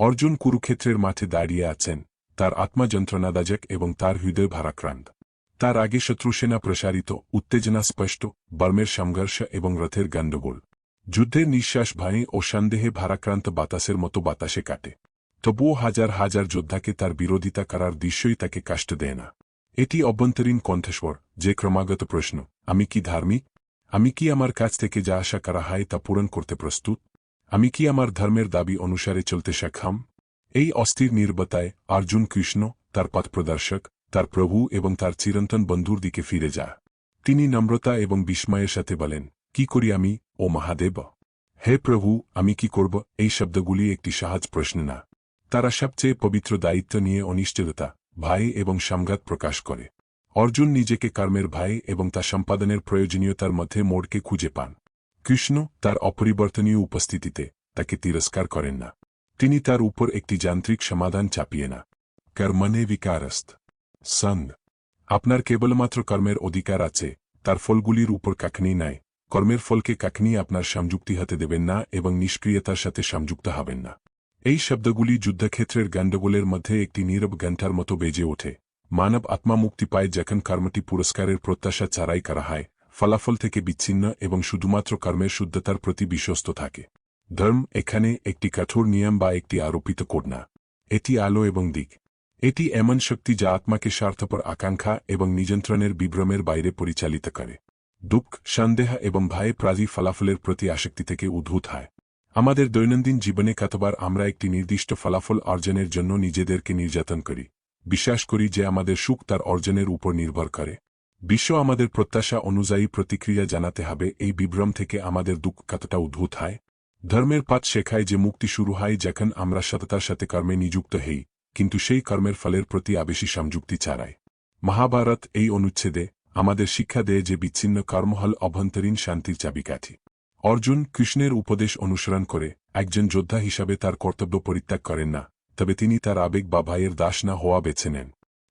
অর্জুন কুরুক্ষেত্রের মাঠে দাঁড়িয়ে আছেন, তার আত্মা যন্ত্রণাদাজক এবং তার হৃদয় ভারাক্রান্ত। তার আগে শত্রুসেনা প্রসারিত, উত্তেজনা স্পষ্ট, বর্মের সংঘর্ষ এবং রথের গণ্ডগোল। যুদ্ধের নিঃশ্বাস ভয়ে ও সন্দেহে ভারাক্রান্ত বাতাসের মতো বাতাসে কাটে। তবুও হাজার হাজার যোদ্ধাকে তার বিরোধিতা করার দৃশ্যই তাকে কাষ্ট দেয় না। এটি অভ্যন্তরীণ কণ্ঠস্বর, যে ক্রমাগত প্রশ্ন, আমি কি ধার্মিক? আমি কি আমার কাছ থেকে যা আশা করা হয় তা পূরণ করতে প্রস্তুত? আমি কি আমার ধর্মের দাবি অনুসারে চলতে সক্ষম? এই অস্থির নির্বতায় অর্জুন কৃষ্ণ, তার পথ প্রদর্শক, তার প্রভু এবং তার চিরন্তন বন্ধুর দিকে ফিরে যা। তিনি নম্রতা এবং বিস্ময়ের সাথে বলেন, কি করি আমি, ও মহাদেব? হে প্রভু, আমি কি করব? এই শব্দগুলি একটি সহজ প্রশ্ন না। তারা সবচেয়ে পবিত্র দায়িত্ব নিয়ে অনিশ্চয়তা ভাই এবং সংঘাত প্রকাশ করে। অর্জুন নিজেকে কর্মের ভাই এবং তা সম্পাদনের প্রয়োজনীয়তার মধ্যে মোড়কে খুঁজে পান। কৃষ্ণ তার অপরিবর্তনীয় উপস্থিতিতে তাকে তিরস্কার করেন না। তিনি তার উপর একটি যান্ত্রিক সমাধান চাপিয়ে না। কর্মনে বিকারস্ত সঙ্গ আপনার কেবলমাত্র কর্মের অধিকার আছে, তার ফলগুলির উপর কাকনি নাই। কর্মের ফলকে কাকনি আপনার সংযুক্তি হাতে দেবেন না এবং নিষ্ক্রিয়তার সাথে সংযুক্ত হবেন না। এই শব্দগুলি যুদ্ধক্ষেত্রের গণ্ডগোলের মধ্যে একটি নীরব ঘণ্টার মতো বেজে ওঠে। মানব আত্মা মুক্তি পায় যখন কর্মটি পুরস্কারের প্রত্যাশা চারাই করা হয়। ফলাফল থেকে বিচ্ছিন্ন এবং শুধুমাত্র কর্মের শুদ্ধতার প্রতি বিশ্বস্ত থাকে। ধর্ম এখানে একটি কঠোর নিয়ম বা একটি আরোপিত কোড না এটি আলো এবং দিক। এটি এমন শক্তি যা আত্মাকে স্বার্থপর আকাঙ্ক্ষা এবং নিযন্ত্রণের বিভ্রমের বাইরে পরিচালিত করে। দুঃখ, সন্দেহ এবং ভয়ে প্রাজি ফলাফলের প্রতি আসক্তি থেকে উদ্ভূত হয়। আমাদের দৈনন্দিন জীবনে কতবার আমরা একটি নির্দিষ্ট ফলাফল অর্জনের জন্য নিজেদেরকে নির্যাতন করি। বিশ্বাস করি যে আমাদের সুখ তার অর্জনের উপর নির্ভর করে। বিশ্ব আমাদের প্রত্যাশা অনুযায়ী প্রতিক্রিয়া জানাতে হবে, এই বিভ্রম থেকে আমাদের দুঃখ কতটা উদ্ভূত হয়? ধর্মের পাঠ শেখায় যে মুক্তি শুরু হয় যখন আমরা সততার সাথে কর্মে নিযুক্ত হই, কিন্তু সেই কর্মের ফলের প্রতি আবেশী সংযুক্তি ছাড়াই। মহাভারত এই অনুচ্ছেদে আমাদের শিক্ষা দেয় যে বিচ্ছিন্ন কর্মহল অভ্যন্তরীণ শান্তির চাবিকাঠি। অর্জুন কৃষ্ণের উপদেশ অনুসরণ করে একজন যোদ্ধা হিসাবে তার কর্তব্য পরিত্যাগ করেন না, তবে তিনি তার আবেগ বা ভাইয়ের দাস না হওয়া বেছে নেন।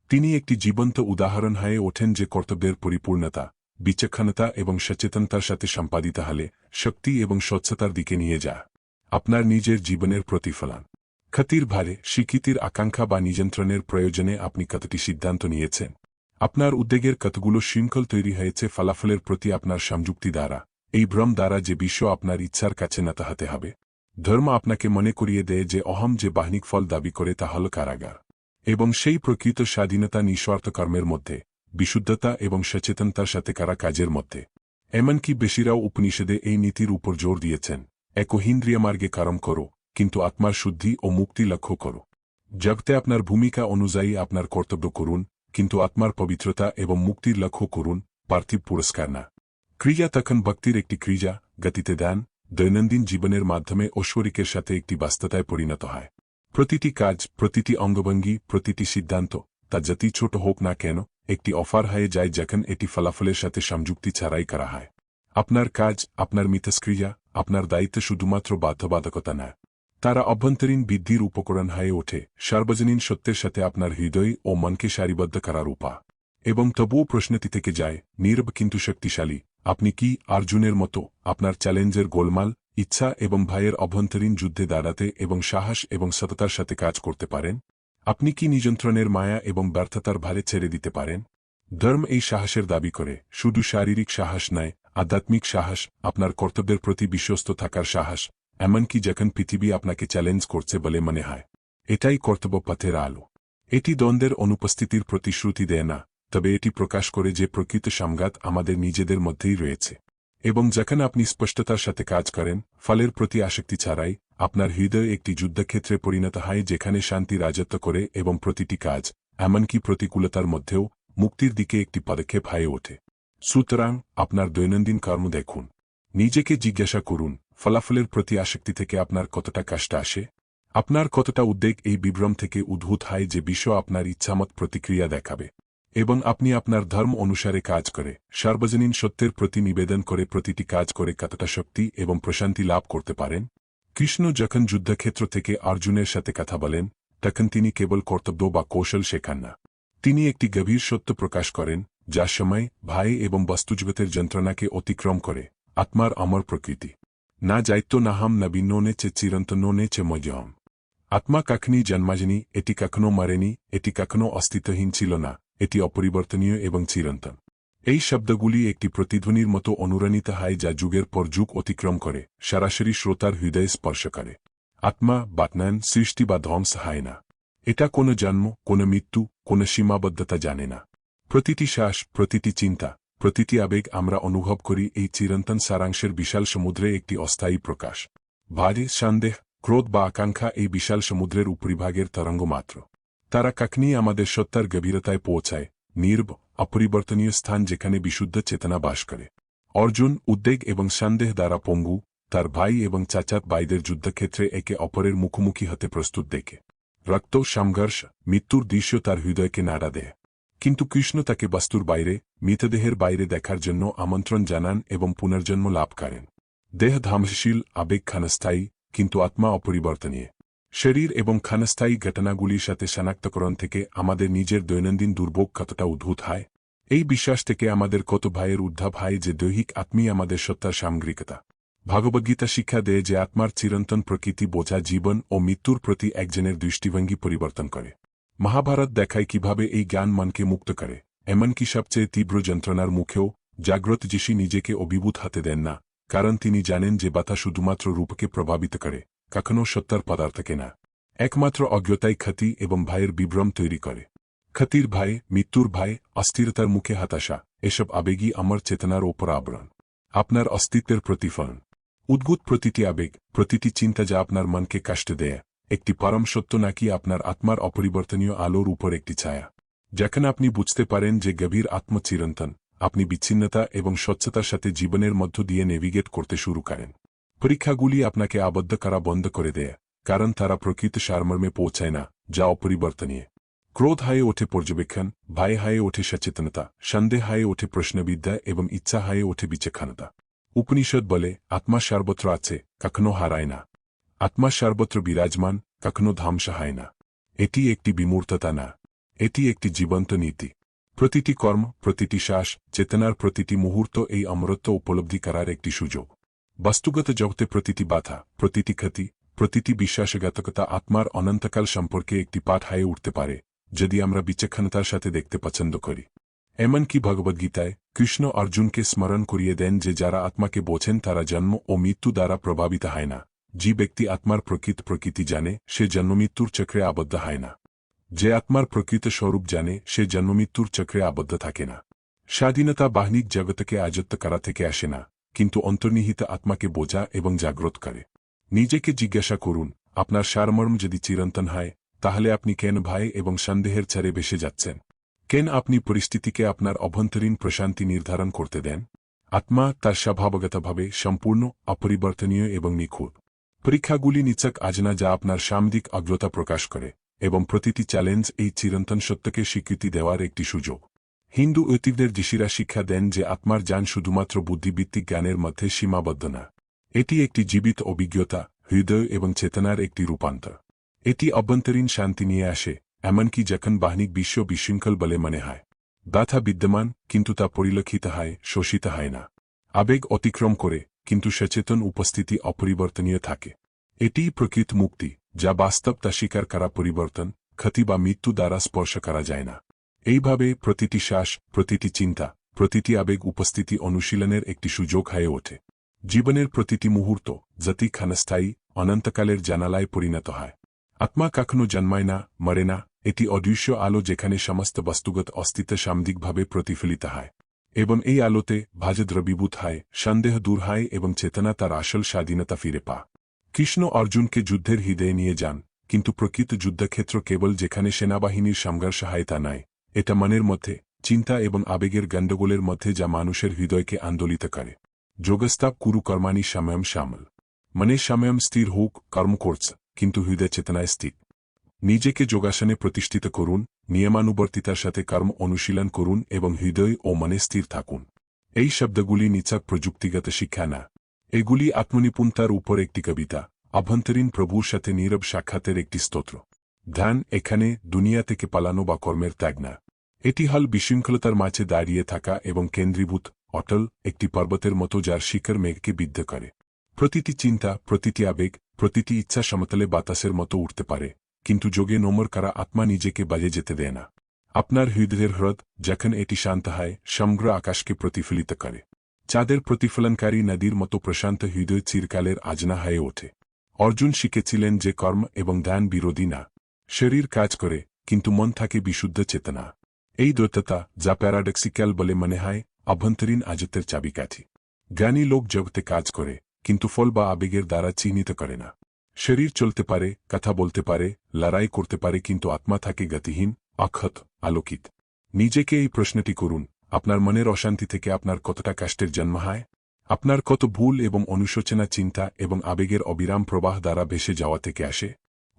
তিনি একটি জীবন্ত উদাহরণ হয়ে ওঠেন যে কর্তব্যের পরিপূর্ণতা, বিচক্ষণতা এবং সচেতনতার সাথে সম্পাদিত হলে শক্তি এবং স্বচ্ছতার দিকে নিয়ে যা। আপনার নিজের জীবনের প্রতিফলন। ক্ষতির ভারে, স্বীকৃতির আকাঙ্ক্ষা বা নিযন্ত্রণের প্রয়োজনে আপনি কতটি সিদ্ধান্ত নিয়েছেন? আপনার উদ্বেগের কতগুলো শৃঙ্খল তৈরি হয়েছে ফলাফলের প্রতি আপনার সংযুক্তি দ্বারা? এই ভ্রম দ্বারা যে বিশ্ব আপনার ইচ্ছার কাছে না তাহাতে হবে। ধর্ম আপনাকে মনে করিয়ে দেয় যে অহম যে বাহনিক ফল দাবি করে তা হল কারাগার। এবং সেই প্রকৃত স্বাধীনতা নিঃস্বার্থ কর্মের মধ্যে, বিশুদ্ধতা এবং সচেতনতার সাথে কারা কাজের মধ্যে। এমনকি বেশিরাও উপনিষদে এই নীতির উপর জোর দিয়েছেন একহিন্দ্রিয় মার্গে কারম করো, কিন্তু আত্মার শুদ্ধি ও মুক্তি লক্ষ্য করো। জগতে আপনার ভূমিকা অনুযায়ী আপনার কর্তব্য করুন, কিন্তু আত্মার পবিত্রতা এবং মুক্তির লক্ষ্য করুন, পার্থিব পুরস্কার না। ক্রিয়া তখন ভক্তির একটি ক্রিয়া, গতিতে দেন, দৈনন্দিন জীবনের মাধ্যমে ঐশ্বরিকের সাথে একটি বাস্ততায় পরিণত হয়। প্রতিটি কাজ, প্রতিটি অঙ্গভঙ্গি, প্রতিটি সিদ্ধান্ত, তা যতি ছোট হোক না কেন, একটি অফার হয়ে যায় যখন এটি ফলাফলের সাথে সংযুক্তি ছাড়াই করা হয়। আপনার কাজ, আপনার মিথস্ক্রিয়া, আপনার দায়িত্ব শুধুমাত্র বাধ্যবাধকতা না। তারা অভ্যন্তরীণ বৃদ্ধির উপকরণ হয়ে ওঠে, সার্বজনীন সত্যের সাথে আপনার হৃদয় ও মনকে সারিবদ্ধ করার উপা এবং তবুও প্রশ্নটি থেকে যায়, নীরব কিন্তু শক্তিশালী, আপনি কি অর্জুনের মতো, আপনার চ্যালেঞ্জের গোলমাল ইচ্ছা এবং ভাইয়ের অভ্যন্তরীণ যুদ্ধে দাঁড়াতে এবং সাহস এবং সততার সাথে কাজ করতে পারেন। আপনি কি নিযন্ত্রণের মায়া এবং ব্যর্থতার ভারে ছেড়ে দিতে পারেন? ধর্ম এই সাহসের দাবি করে, শুধু শারীরিক সাহস নয়, আধ্যাত্মিক সাহস, আপনার কর্তব্যের প্রতি বিশ্বস্ত থাকার সাহস, এমনকি যখন পৃথিবী আপনাকে চ্যালেঞ্জ করছে বলে মনে হয়। এটাই কর্তব্য পথের আলো। এটি দ্বন্দ্বের অনুপস্থিতির প্রতিশ্রুতি দেয় না, তবে এটি প্রকাশ করে যে প্রকৃত সংঘাত আমাদের নিজেদের মধ্যেই রয়েছে। এবং যখন আপনি স্পষ্টতার সাথে কাজ করেন, ফলের প্রতি আসক্তি ছাড়াই, আপনার হৃদয় একটি যুদ্ধক্ষেত্রে পরিণত হয় যেখানে শান্তি রাজত্ব করে এবং প্রতিটি কাজ, এমনকি প্রতিকূলতার মধ্যেও, মুক্তির দিকে একটি পদক্ষেপ হয়ে ওঠে। সুতরাং, আপনার দৈনন্দিন কর্ম দেখুন। নিজেকে জিজ্ঞাসা করুন, ফলাফলের প্রতি আসক্তি থেকে আপনার কতটা কষ্ট আসে? আপনার কতটা উদ্বেগ এই বিভ্রম থেকে উদ্ভূত হয় যে বিশ্ব আপনার ইচ্ছামত প্রতিক্রিয়া দেখাবে? এবং আপনি আপনার ধর্ম অনুসারে কাজ করে, সার্বজনীন সত্যের প্রতি নিবেদন করে প্রতিটি কাজ করে কতটা শক্তি এবং প্রশান্তি লাভ করতে পারেন? কৃষ্ণ যখন যুদ্ধক্ষেত্র থেকে অর্জুনের সাথে কথা বলেন, তখন তিনি কেবল কর্তব্য বা কৌশল শেখান না। তিনি একটি গভীর সত্য প্রকাশ করেন যার সময় ভাই এবং বস্তুজগতের যন্ত্রণাকে অতিক্রম করে, আত্মার অমর প্রকৃতি। না যাইত্য নাহাম নবীন নোনে চে চিরন্ত নোনে চে মজহম আত্মা কখনই জন্মাজনি, এটি কখনো মরেনি, এটি কখনো অস্তিত্বহীন ছিল না। এটি অপরিবর্তনীয় এবং চিরন্তন। এই শব্দগুলি একটি প্রতিধ্বনির মতো অনুরণিত হয় যা যুগের পর যুগ অতিক্রম করে, সরাসরি শ্রোতার হৃদয়ে স্পর্শ করে। আত্মা, বাতনায়ন, সৃষ্টি বা ধ্বংস হয় না। এটা কোনো জন্ম, কোনো মৃত্যু, কোনো সীমাবদ্ধতা জানে না। প্রতিটি শ্বাস, প্রতিটি চিন্তা, প্রতিটি আবেগ আমরা অনুভব করি এই চিরন্তন সারাংশের বিশাল সমুদ্রে একটি অস্থায়ী প্রকাশ। ভারে সন্দেহ, ক্রোধ বা আকাঙ্ক্ষা এই বিশাল সমুদ্রের উপরিভাগের তরঙ্গ মাত্র। তারা কখনই আমাদের সত্তার গভীরতায় পৌঁছায়, নির্ব, অপরিবর্তনীয় স্থান যেখানে বিশুদ্ধ চেতনা বাস করে। অর্জুন উদ্বেগ এবং সন্দেহ দ্বারা পঙ্গু, তার ভাই এবং চাচাত ভাইদের যুদ্ধক্ষেত্রে একে অপরের মুখোমুখি হতে প্রস্তুত দেখে। রক্ত সংঘর্ষ মৃত্যুর দৃশ্য তার হৃদয়কে নাড়া দেয়। কিন্তু কৃষ্ণ তাকে বাস্তুর বাইরে, মৃতদেহের বাইরে দেখার জন্য আমন্ত্রণ জানান এবং পুনর্জন্ম লাভ করেন। দেহ ধামশীল আবেগ ক্ষণস্থায়ী কিন্তু আত্মা অপরিবর্তনীয়। শরীর এবং ক্ষণস্থায়ী ঘটনাগুলির সাথে শনাক্তকরণ থেকে আমাদের নিজের দৈনন্দিন দুর্ভোগ কতটা উদ্ভূত হয়? এই বিশ্বাস থেকে আমাদের কত ভাইয়ের উদ্ধাব হয় যে দৈহিক আত্মী আমাদের সত্তার সামগ্রিকতা? ভগবদ্গীতা শিক্ষা দেয় যে আত্মার চিরন্তন প্রকৃতি বোঝা জীবন ও মৃত্যুর প্রতি একজনের দৃষ্টিভঙ্গি পরিবর্তন করে। মহাভারত দেখায় কীভাবে এই জ্ঞান মনকে মুক্ত করে, এমনকি সবচেয়ে তীব্র যন্ত্রণার মুখেও জাগ্রত যিশি নিজেকে অভিভূত হাতে দেন না, কারণ তিনি জানেন যে বাতা শুধুমাত্র রূপকে প্রভাবিত করে। কখনও সত্তার পদার্থকে না একমাত্র অজ্ঞতাই ক্ষতি এবং ভাইয়ের বিভ্রম তৈরি করে। ক্ষতির ভাই, মৃত্যুর ভাই, অস্থিরতার মুখে হতাশা, এসব আবেগই আমার চেতনার ওপর আবরণ। আপনার অস্তিত্বের প্রতিফলন। উদ্ভূত প্রতিটি আবেগ, প্রতিটি চিন্তা যা আপনার মনকে কষ্ট দেয়, একটি পরম সত্য নাকি আপনার আত্মার অপরিবর্তনীয় আলোর উপর একটি ছায়া। যখন আপনি বুঝতে পারেন যে গভীর আত্মচিরন্তন, আপনি বিচ্ছিন্নতা এবং স্বচ্ছতার সাথে জীবনের মধ্য দিয়ে নেভিগেট করতে শুরু করেন। পরীক্ষাগুলি আপনাকে আবদ্ধ করা বন্ধ করে দেয়, কারণ তারা প্রকৃত সারমর্মে পৌঁছায় না, যা অপরিবর্তনীয়। ক্রোধ হায়ে ওঠে পর্যবেক্ষণ, ভয় হায়ে ওঠে সচেতনতা, সন্দেহ হায়ে ওঠে প্রশ্নবিদ্যা এবং ইচ্ছা হায়ে ওঠে বিচক্ষণতা। উপনিষদ বলে, আত্মা সর্বত্র আছে, কখনো হারায় না। আত্মা সর্বত্র বিরাজমান, কখনো ধ্বংস হয় না। এটি একটি বিমূর্ততা না। এটি একটি জীবন্ত নীতি। প্রতিটি কর্ম, প্রতিটি শ্বাস, চেতনার প্রতিটি মুহূর্ত এই অমরত্ব উপলব্ধি করার একটি সুযোগ। বাস্তুগত জগতে প্রতিটি বাধা, প্রতিটি ক্ষতি, প্রতিটি বিশ্বাসঘাতকতা আত্মার অনন্তকাল সম্পর্কে একটি পাঠ হায়ে উঠতে পারে, যদি আমরা বিচক্ষণতার সাথে দেখতে পছন্দ করি। এমনকি ভগবদ্গীতায় কৃষ্ণ অর্জুনকে স্মরণ করিয়ে দেন যে যারা আত্মাকে বোঝেন তারা জন্ম ও মৃত্যু দ্বারা প্রভাবিত হয় না। যে ব্যক্তি আত্মার প্রকৃত প্রকৃতি জানে, সে জন্মমৃত্যুর চক্রে আবদ্ধ হয় না। যে আত্মার প্রকৃত স্বরূপ জানে, সে জন্মমৃত্যুর চক্রে আবদ্ধ থাকে না। স্বাধীনতা বাহিনীক জগতকে আয়ত্ত করা থেকে আসে না। কিন্তু অন্তর্নিহিত আত্মাকে বোঝা এবং জাগ্রত করে। নিজেকে জিজ্ঞাসা করুন, আপনার সারমর্ম যদি চিরন্তন হয়, তাহলে আপনি কেন ভয় এবং সন্দেহের ছাড়ে বেসে যাচ্ছেন? কেন আপনি পরিস্থিতিকে আপনার অভ্যন্তরীণ প্রশান্তি নির্ধারণ করতে দেন? আত্মা তার স্বভাবগতভাবে সম্পূর্ণ, অপরিবর্তনীয় এবং নিখুঁত। পরীক্ষাগুলি নিচক আজনা যা আপনার সামদিক অগ্রতা প্রকাশ করে, এবং প্রতিটি চ্যালেঞ্জ এই চিরন্তন সত্যকে স্বীকৃতি দেওয়ার একটি সুযোগ। হিন্দু ঐতিহ্যের ঋষিরা শিক্ষা দেন যে আত্মার যান শুধুমাত্র বুদ্ধিভিত্তিক জ্ঞানের মধ্যে সীমাবদ্ধ না। এটি একটি জীবিত অভিজ্ঞতা, হৃদয় এবং চেতনার একটি রূপান্তর। এটি অভ্যন্তরীণ শান্তি নিয়ে আসে, এমনকি যখন বাহিনিক বিশ্ব বিশৃঙ্খল বলে মনে হয়। ব্যথা বিদ্যমান, কিন্তু তা পরিলক্ষিত হয়, শোষিত হয় না। আবেগ অতিক্রম করে, কিন্তু সচেতন উপস্থিতি অপরিবর্তনীয় থাকে। এটিই প্রকৃত মুক্তি, যা বাস্তব তা স্বীকার করা পরিবর্তন, ক্ষতি বা মৃত্যু দ্বারা স্পর্শ করা যায় না। এইভাবে প্রতিটি শ্বাস, প্রতিটি চিন্তা, প্রতিটি আবেগ উপস্থিতি অনুশীলনের একটি সুযোগ হয়ে ওঠে। জীবনের প্রতিটি মুহূর্ত জাতি ক্ষণস্থায়ী, অনন্তকালের জানালায় পরিণত হয়। আত্মা কখনো জন্মায় না, মরে না, এটি অদৃশ্য আলো যেখানে সমস্ত বস্তুগত অস্তিত্ব সামদিকভাবে প্রতিফলিত হয়। এবং এই আলোতে ভাজে দ্রবীভূত হয়, সন্দেহ দূর হয় এবং চেতনা তার আসল স্বাধীনতা ফিরে পা কৃষ্ণ অর্জুনকে যুদ্ধের হৃদয়ে নিয়ে যান, কিন্তু প্রকৃত যুদ্ধক্ষেত্র কেবল যেখানে সেনাবাহিনীর সংঘর্ষ হয় তা নয়। এটা মনের মধ্যে, চিন্তা এবং আবেগের গণ্ডগোলের মধ্যে যা মানুষের হৃদয়কে আন্দোলিত করে। যোগস্তাপ কুরু কর্মানি সময়ম শামল। মনে সাময়ম স্থির হোক, কর্ম করছে, কিন্তু হৃদয় চেতনায় স্থির। নিজেকে যোগাসনে প্রতিষ্ঠিত করুন, নিয়মানুবর্তিতার সাথে কর্ম অনুশীলন করুন এবং হৃদয় ও মনে স্থির থাকুন। এই শব্দগুলি নিচাক প্রযুক্তিগত শিক্ষা না। এগুলি আত্মনিপুণতার উপর একটি কবিতা অভ্যন্তরীণ প্রভুর সাথে নীরব সাক্ষাতের একটি স্তোত্র। ধ্যান এখানে দুনিয়া থেকে পালানো বা কর্মের ত্যাগ না। এটি হল বিশৃঙ্খলতার মাঝে দাঁড়িয়ে থাকা এবং কেন্দ্রীভূত, অটল একটি পর্বতের মতো যার শিখর মেঘকে বিদ্ধ করে। প্রতিটি চিন্তা, প্রতিটি আবেগ, প্রতিটি ইচ্ছা সমতলে বাতাসের মতো উঠতে পারে, কিন্তু যোগে নোমর কারা আত্মা নিজেকে বাজে যেতে দেয় না। আপনার হৃদয়ের হ্রদ, যখন এটি শান্ত হয়, সমগ্র আকাশকে প্রতিফলিত করে। চাঁদের প্রতিফলনকারী নদীর মতো প্রশান্ত হৃদয় চিরকালের আজনা হয়ে ওঠে। অর্জুন শিখেছিলেন যে কর্ম এবং ধ্যান বিরোধী না। শরীর কাজ করে, কিন্তু মন থাকে বিশুদ্ধ চেতনা। এই দ্বৈততা, যা প্যারাডক্সিক্যাল বলে মনে হয়, অভ্যন্তরীণ আজতের চাবিকাঠি। জ্ঞানী লোক জগতে কাজ করে, কিন্তু ফল বা আবেগের দ্বারা চিহ্নিত করে না। শরীর চলতে পারে, কথা বলতে পারে, লড়াই করতে পারে, কিন্তু আত্মা থাকে গতিহীন, অক্ষত, আলোকিত। নিজেকে এই প্রশ্নটি করুন, আপনার মনের অশান্তি থেকে আপনার কতটা কষ্টের জন্ম হয়? আপনার কত ভুল এবং অনুশোচনা চিন্তা এবং আবেগের অবিরাম প্রবাহ দ্বারা ভেসে যাওয়া থেকে আসে?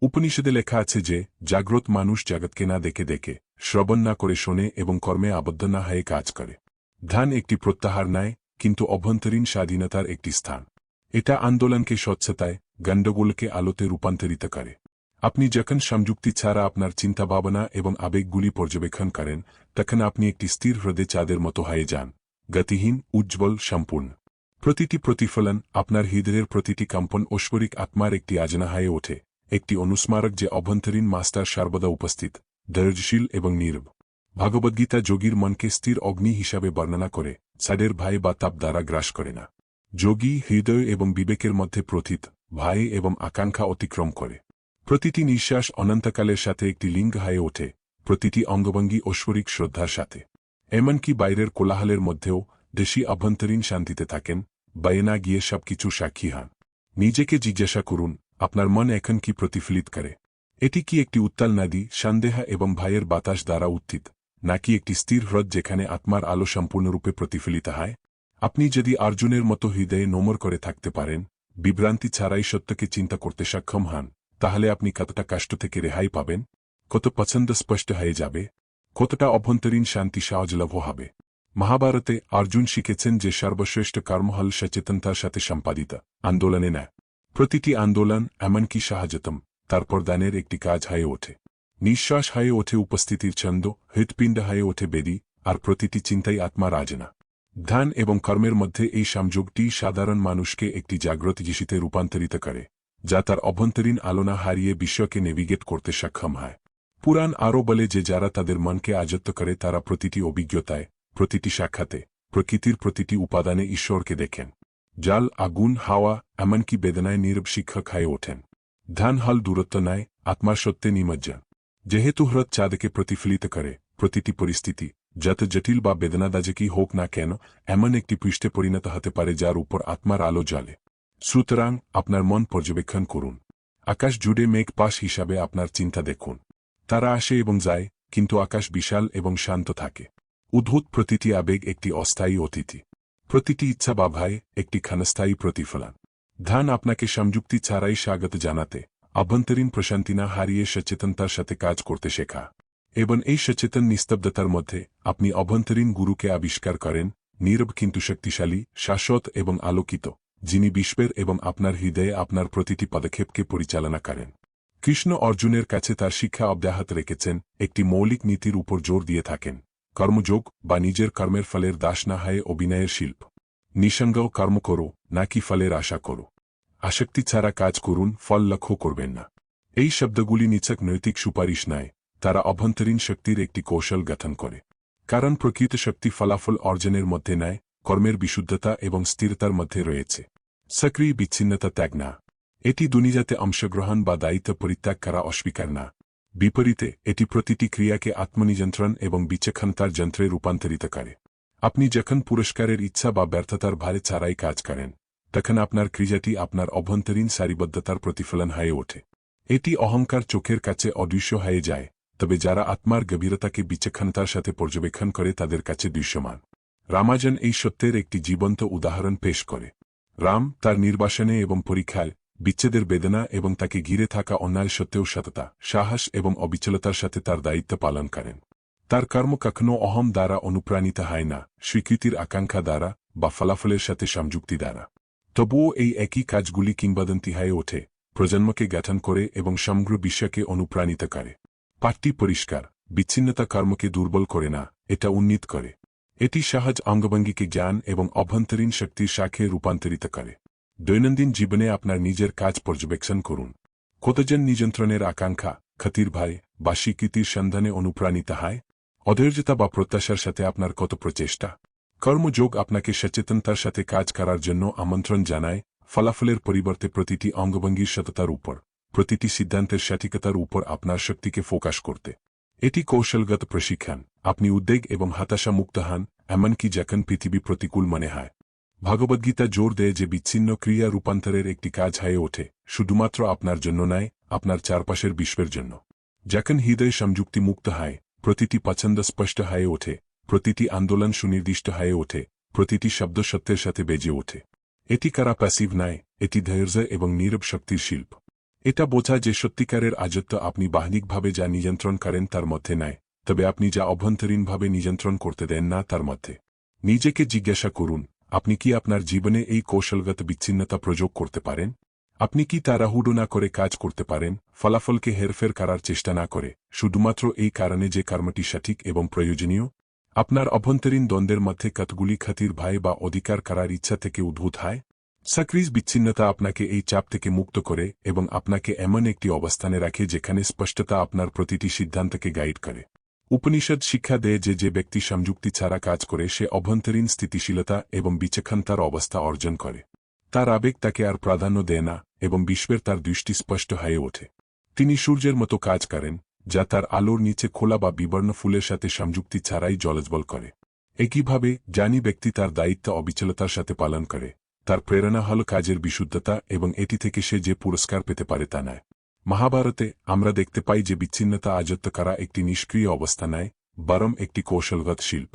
উপনিষদে লেখা আছে যে, জাগ্রত মানুষ জগৎকে না দেখে দেখে, শ্রবণ না করে শোনে এবং কর্মে আবদ্ধ না হয়ে কাজ করে। ধ্যান একটি প্রত্যাহার নেয় কিন্তু অভ্যন্তরীণ স্বাধীনতার একটি স্থান। এটা আন্দোলনকে স্বচ্ছতায়, গণ্ডগোলকে আলোতে রূপান্তরিত করে। আপনি যখন সংযুক্তি ছাড়া আপনার চিন্তাভাবনা এবং আবেগগুলি পর্যবেক্ষণ করেন, তখন আপনি একটি স্থির হ্রদে চাঁদের মতো হয়ে যান। গতিহীন, উজ্জ্বল, সম্পূর্ণ। প্রতিটি প্রতিফলন আপনার হৃদয়ের প্রতিটি কম্পন ঐশ্বরিক আত্মার একটি আজনা হয়ে ওঠে। একটি অনুস্মারক যে অভ্যন্তরীণ মাস্টার সর্বদা উপস্থিত, ধৈর্যশীল এবং নীরব ভগবদ্গীতা যোগীর মনকে স্থির অগ্নি হিসাবে বর্ণনা করে সাডের ভাই বা তাপ দ্বারা গ্রাস করে না। যোগী হৃদয় এবং বিবেকের মধ্যে প্রথিত, ভাই এবং আকাঙ্ক্ষা অতিক্রম করে। প্রতিটি নিঃশ্বাস অনন্তকালের সাথে একটি লিঙ্গ হয়ে ওঠে, প্রতিটি অঙ্গভঙ্গি ঐশ্বরিক শ্রদ্ধার সাথে। এমনকি বাইরের কোলাহলের মধ্যেও দেশি অভ্যন্তরীণ শান্তিতে থাকেন বাইনা গিয়ে সবকিছু সাক্ষী হন। নিজেকে জিজ্ঞাসা করুন আপনার মন এখন কি প্রতিফলিত করে? এটি কি একটি উত্তাল নদী, সন্দেহা এবং ভাইয়ের বাতাস দ্বারা উত্থিত, নাকি একটি স্থির হ্রদ যেখানে আত্মার আলো সম্পূর্ণরূপে প্রতিফলিত হয়? আপনি যদি অর্জুনের মতো হৃদয়ে নোমর করে থাকতে পারেন, বিভ্রান্তি ছাড়াই সত্যকে চিন্তা করতে সক্ষম হন, তাহলে আপনি কতটা কষ্ট থেকে রেহাই পাবেন? কত পছন্দ স্পষ্ট হয়ে যাবে? কতটা অভ্যন্তরীণ শান্তি সহজলভ্য হবে? মহাভারতে অর্জুন শিখেছেন যে সর্বশ্রেষ্ঠ কর্মহল সচেতনতার সাথে সম্পাদিত, আন্দোলনে নেয় প্রতিটি আন্দোলন এমনকি সাহায্যতম তারপর দানের একটি কাজ হয়ে ওঠে। নিঃশ্বাস হয়ে ওঠে উপস্থিতির ছন্দ, হৃৎপিণ্ড হয়ে ওঠে বেদি, আর প্রতিটি চিন্তাই আত্মা রাজনা। ধ্যান এবং কর্মের মধ্যে এই সংযোগটি সাধারণ মানুষকে একটি জাগ্রত জিসিতে রূপান্তরিত করে, যা তার অভ্যন্তরীণ আলোনা হারিয়ে বিশ্বকে নেভিগেট করতে সক্ষম হয়। পুরাণ আরও বলে যে যারা তাদের মনকে আজত্ব করে তারা প্রতিটি অভিজ্ঞতায়, প্রতিটি সাক্ষাতে, প্রকৃতির প্রতিটি উপাদানে ঈশ্বরকে দেখেন। জাল, আগুন, হাওয়া, এমনকি বেদনায় নীরব শিক্ষক হয়ে ওঠেন। ধ্যান হল দূরত্ব নেয় আত্মার সত্যে নিমজ্জন যেহেতু হ্রদ চাঁদকে প্রতিফলিত করে, প্রতিটি পরিস্থিতি, যত জটিল বা বেদনাদাজকই হোক না কেন, এমন একটি পৃষ্ঠে পরিণত হতে পারে যার উপর আত্মার আলো জ্বালে। সুতরাং, আপনার মন পর্যবেক্ষণ করুন। আকাশ জুড়ে মেঘ পাশ হিসাবে আপনার চিন্তা দেখুন। তারা আসে এবং যায়, কিন্তু আকাশ বিশাল এবং শান্ত থাকে। উদ্ভূত প্রতিটি আবেগ একটি অস্থায়ী অতিথি। প্রতিটি ইচ্ছা বা ভয় একটি ক্ষণস্থায়ী প্রতিফলন। ধ্যান আপনাকে সংযুক্তি ছাড়াই স্বাগত জানাতে অভ্যন্তরীণ প্রশান্তি না হারিয়ে সচেতনতার সাথে কাজ করতে শেখা। এবং এই সচেতন নিস্তব্ধতার মধ্যে আপনি অভ্যন্তরীণ গুরুকে আবিষ্কার করেন, নীরব কিন্তু শক্তিশালী, শাশ্বত এবং আলোকিত, যিনি বিশ্বের এবং আপনার হৃদয়ে আপনার প্রতিটি পদক্ষেপকে পরিচালনা করেন। কৃষ্ণ অর্জুনের কাছে তার শিক্ষা অব্যাহত রেখেছেন, একটি মৌলিক নীতির উপর জোর দিয়ে থাকেন। কর্মযোগ বা নিজের কর্মের ফলের দাস না হয় অভিনয়ের শিল্প। নিঃসঙ্গও কর্ম করো, নাকি ফলের আশা করো। আসক্তি ছাড়া কাজ করুন, ফল লক্ষ্য করবেন না। এই শব্দগুলি নিচক নৈতিক সুপারিশ নয়, তারা অভ্যন্তরীণ শক্তির একটি কৌশল গঠন করে। কারণ প্রকৃত শক্তি ফলাফল অর্জনের মধ্যে নেয় কর্মের বিশুদ্ধতা এবং স্থিরতার মধ্যে রয়েছে। সক্রিয় বিচ্ছিন্নতা ত্যাগ না। এটি দুনিয়াতে অংশগ্রহণ বা দায়িত্ব পরিত্যাগ করা অস্বীকার না। বিপরীতে, এটি প্রতিটি ক্রিয়াকে আত্মনিযন্ত্রণ এবং বিচক্ষণতার যন্ত্রে রূপান্তরিত করে। আপনি যখন পুরস্কারের ইচ্ছা বা ব্যর্থতার ভারে ছাড়াই কাজ করেন, তখন আপনার ক্রিয়াটি আপনার অভ্যন্তরীণ সারিবদ্ধতার প্রতিফলন হয়ে ওঠে। এটি অহংকার চোখের কাছে অদৃশ্য হয়ে যায়, তবে যারা আত্মার গভীরতাকে বিচক্ষণতার সাথে পর্যবেক্ষণ করে তাদের কাছে দৃশ্যমান। রামাজন এই সত্যের একটি জীবন্ত উদাহরণ পেশ করে। রাম তার নির্বাসনে এবং পরীক্ষায় বিচ্ছেদের বেদনা এবং তাকে ঘিরে থাকা অন্যায় সত্ত্বেও সততা, সাহস এবং অবিচলতার সাথে তার দায়িত্ব পালন করেন। তার কর্ম কখনও অহম দ্বারা অনুপ্রাণিত হয় না, স্বীকৃতির আকাঙ্ক্ষা দ্বারা বা ফলাফলের সাথে সংযুক্তি দ্বারা। তবুও এই একই কাজগুলি কিংবদন্তি হয়ে ওঠে, প্রজন্মকে গঠন করে এবং সমগ্র বিশ্বকে অনুপ্রাণিত করে। পাঠটি পরিষ্কার, বিচ্ছিন্নতা কর্মকে দুর্বল করে না, এটা উন্নীত করে। এটি সহজ অঙ্গভঙ্গিকে জ্ঞান এবং অভ্যন্তরীণ শক্তির শাখে রূপান্তরিত করে। দৈনন্দিন জীবনে আপনার নিজের কাজ পর্যবেক্ষণ করুন। কতজন নিযন্ত্রণের আকাঙ্ক্ষা, ক্ষতির ভাই বা স্বীকৃতির সন্ধানে অনুপ্রাণিত হয়, অধৈর্যতা বা প্রত্যাশার সাথে আপনার কত প্রচেষ্টা। কর্মযোগ আপনাকে সচেতনতার সাথে কাজ করার জন্য আমন্ত্রণ জানায়, ফলাফলের পরিবর্তে প্রতিটি অঙ্গভঙ্গির সততার উপর, প্রতিটি সিদ্ধান্তের সঠিকতার উপর আপনার শক্তিকে ফোকাস করতে। এটি কৌশলগত প্রশিক্ষণ, আপনি উদ্বেগ এবং হতাশা মুক্ত হন, এমনকি যখন পৃথিবী প্রতিকূল মনে হয়। ভগবদ্গীতা জোর দেয় যে বিচ্ছিন্ন ক্রিয়া রূপান্তরের একটি কাজ হয়ে ওঠে, শুধুমাত্র আপনার জন্য নয়, আপনার চারপাশের বিশ্বের জন্য। যখন হৃদয় সংযুক্তি মুক্ত হয়, প্রতিটি পছন্দ স্পষ্ট হয়ে ওঠে, প্রতিটি আন্দোলন সুনির্দিষ্ট হয়ে ওঠে, প্রতিটি শব্দ সত্যের সাথে বেজে ওঠে। এটি কারা প্যাসিভ নয়, এটি ধৈর্য এবং নীরব শক্তির শিল্প। এটা বোঝা যে সত্যিকারের আজত্ব আপনি বাহ্যিকভাবে যা নিয়ন্ত্রণ করেন তার মধ্যে নেয় তবে আপনি যা অভ্যন্তরীণভাবে নিয়ন্ত্রণ করতে দেন না তার মধ্যে। নিজেকে জিজ্ঞাসা করুন আপনি কি আপনার জীবনে এই কৌশলগত বিচ্ছিন্নতা প্রযোগ করতে পারেন? আপনি কি তাড়াহুড়ো না করে কাজ করতে পারেন? ফলাফলকে হেরফের করার চেষ্টা না করে, শুধুমাত্র এই কারণে যে কর্মটি সঠিক এবং প্রয়োজনীয়? আপনার অভ্যন্তরীণ দ্বন্দ্বের মধ্যে কতগুলি খাতির ভাই বা অধিকার করার ইচ্ছা থেকে উদ্ভূত হয়? সাক্রিজ বিচ্ছিন্নতা আপনাকে এই চাপ থেকে মুক্ত করে এবং আপনাকে এমন একটি অবস্থানে রাখে যেখানে স্পষ্টতা আপনার প্রতিটি সিদ্ধান্তকে গাইড করে। উপনিষদ শিক্ষা দেয় যে যে ব্যক্তি সংযুক্তি ছাড়া কাজ করে, সে অভ্যন্তরীণ স্থিতিশীলতা এবং বিচক্ষণতার অবস্থা অর্জন করে। তার আবেগ তাকে আর প্রাধান্য দেয় না এবং বিশ্বের তার দৃষ্টি স্পষ্ট হয়ে ওঠে। তিনি সূর্যের মতো কাজ করেন, যা তার আলোর নিচে খোলা বা বিবর্ণ ফুলের সাথে সংযুক্তি ছাড়াই জলজবল করে। একইভাবে জানি ব্যক্তি তার দায়িত্ব অবিচলতার সাথে পালন করে, তার প্রেরণা হল কাজের বিশুদ্ধতা এবং এটি থেকে সে যে পুরস্কার পেতে পারে তা নয়। মহাভারতে আমরা দেখতে পাই যে বিচ্ছিন্নতা আজত্ব করা একটি নিষ্ক্রিয় অবস্থা নেয়, বরং একটি কৌশলগত শিল্প।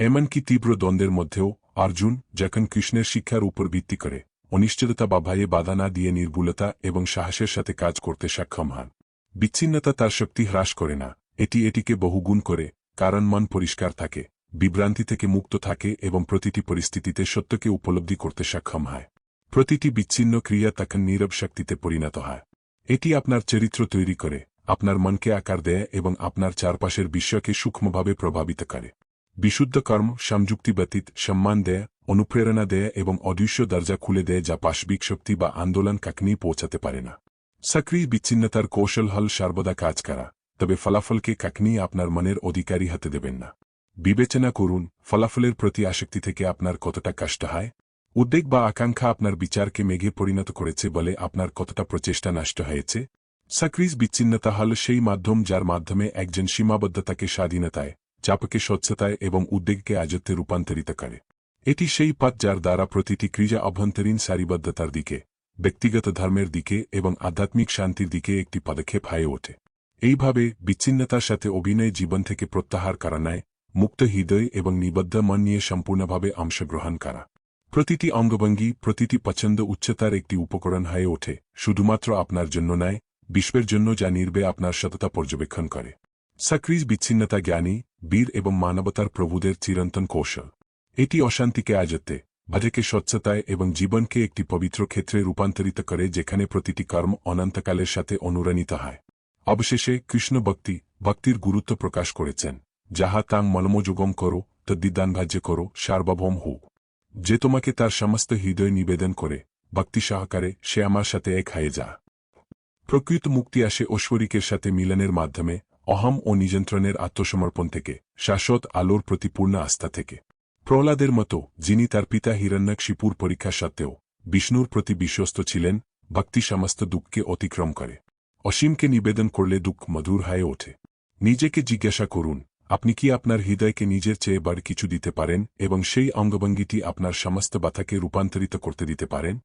এমনকি তীব্র দ্বন্দ্বের মধ্যেও অর্জুন যখন কৃষ্ণের শিক্ষার উপর ভিত্তি করে অনিশ্চয়তা বা ভয়ে বাধা না দিয়ে নির্ভুলতা এবং সাহসের সাথে কাজ করতে সক্ষম হন, বিচ্ছিন্নতা তার শক্তি হ্রাস করে না, এটি এটিকে বহুগুণ করে, কারণ মন পরিষ্কার থাকে, বিভ্রান্তি থেকে মুক্ত থাকে এবং প্রতিটি পরিস্থিতিতে সত্যকে উপলব্ধি করতে সক্ষম হয়। প্রতিটি বিচ্ছিন্ন ক্রিয়া তখন নীরব শক্তিতে পরিণত হয়। এটি আপনার চরিত্র তৈরি করে, আপনার মনকে আকার দেয় এবং আপনার চারপাশের বিশ্বকে সূক্ষ্মভাবে প্রভাবিত করে। বিশুদ্ধ কর্ম, সংযুক্তি ব্যতীত সম্মান দেয়, অনুপ্রেরণা দেয় এবং অদৃশ্য দরজা খুলে দেয় যা পাশবিক শক্তি বা আন্দোলন কাকনি পৌঁছাতে পারে না। সক্রিয় বিচ্ছিন্নতার কৌশল হল সর্বদা কাজ করা, তবে ফলাফলকে কাকনি আপনার মনের অধিকারী হাতে দেবেন না। বিবেচনা করুন, ফলাফলের প্রতি আসক্তি থেকে আপনার কতটা কষ্ট হয়। উদ্বেগ বা আকাঙ্ক্ষা আপনার বিচারকে মেঘে পরিণত করেছে বলে আপনার কতটা প্রচেষ্টা নষ্ট হয়েছে? সাক্রিজ বিচ্ছিন্নতা হল সেই মাধ্যম যার মাধ্যমে একজন সীমাবদ্ধতাকে স্বাধীনতায়, চাপকে স্বচ্ছতায় এবং উদ্বেগকে আজত্বে রূপান্তরিত করে। এটি সেই পথ যার দ্বারা প্রতিটি ক্রিয়া অভ্যন্তরীণ সারিবদ্ধতার দিকে, ব্যক্তিগত ধর্মের দিকে এবং আধ্যাত্মিক শান্তির দিকে একটি পদক্ষেপ হয়ে ওঠে। এইভাবে বিচ্ছিন্নতার সাথে অভিনয় জীবন থেকে প্রত্যাহার করা নেয়, মুক্ত হৃদয় এবং নিবদ্ধ মন নিয়ে সম্পূর্ণভাবে অংশগ্রহণ করা। প্রতিটি অঙ্গভঙ্গি, প্রতিটি পছন্দ উচ্চতার একটি উপকরণ হয়ে ওঠে, শুধুমাত্র আপনার জন্য নয়, বিশ্বের জন্য যা নির্বে আপনার সততা পর্যবেক্ষণ করে। সাক্রিজ বিচ্ছিন্নতা জ্ঞানী, বীর এবং মানবতার প্রভুদের চিরন্তন কৌশল। এটি অশান্তিকে আজতে বাজেকে স্বচ্ছতায় এবং জীবনকে একটি পবিত্র ক্ষেত্রে রূপান্তরিত করে যেখানে প্রতিটি কর্ম অনন্তকালের সাথে অনুরানিত হয়। অবশেষে কৃষ্ণ ভক্তি, ভক্তির গুরুত্ব প্রকাশ করেছেন, যাহা তাং মলমযোগম করো তদ্দিদানভাজ্য করো, সার্বভৌম হোক যে তোমাকে তার সমস্ত হৃদয় নিবেদন করে, ভক্তি সহকারে সে আমার সাথে এক হয়ে যা। প্রকৃত মুক্তি আসে ঐশ্বরিকের সাথে মিলনের মাধ্যমে, অহম ও নিযন্ত্রণের আত্মসমর্পণ থেকে, শাশ্বত আলোর প্রতি পূর্ণ আস্থা থেকে। প্রহ্লাদের মতো, যিনি তার পিতা হিরণ্যকশিপুর পরীক্ষা সত্ত্বেও, বিষ্ণুর প্রতি বিশ্বস্ত ছিলেন, ভক্তি সমস্ত দুঃখকে অতিক্রম করে। অসীমকে নিবেদন করলে দুঃখ মধুর হয়ে ওঠে। নিজেকে জিজ্ঞাসা করুন আপনি কি আপনার হৃদয়কে নিজের চেয়ে বাড়ি কিছু দিতে পারেন এবং সেই অঙ্গভঙ্গিটি আপনার সমস্ত বাথাকে রূপান্তরিত করতে দিতে পারেন?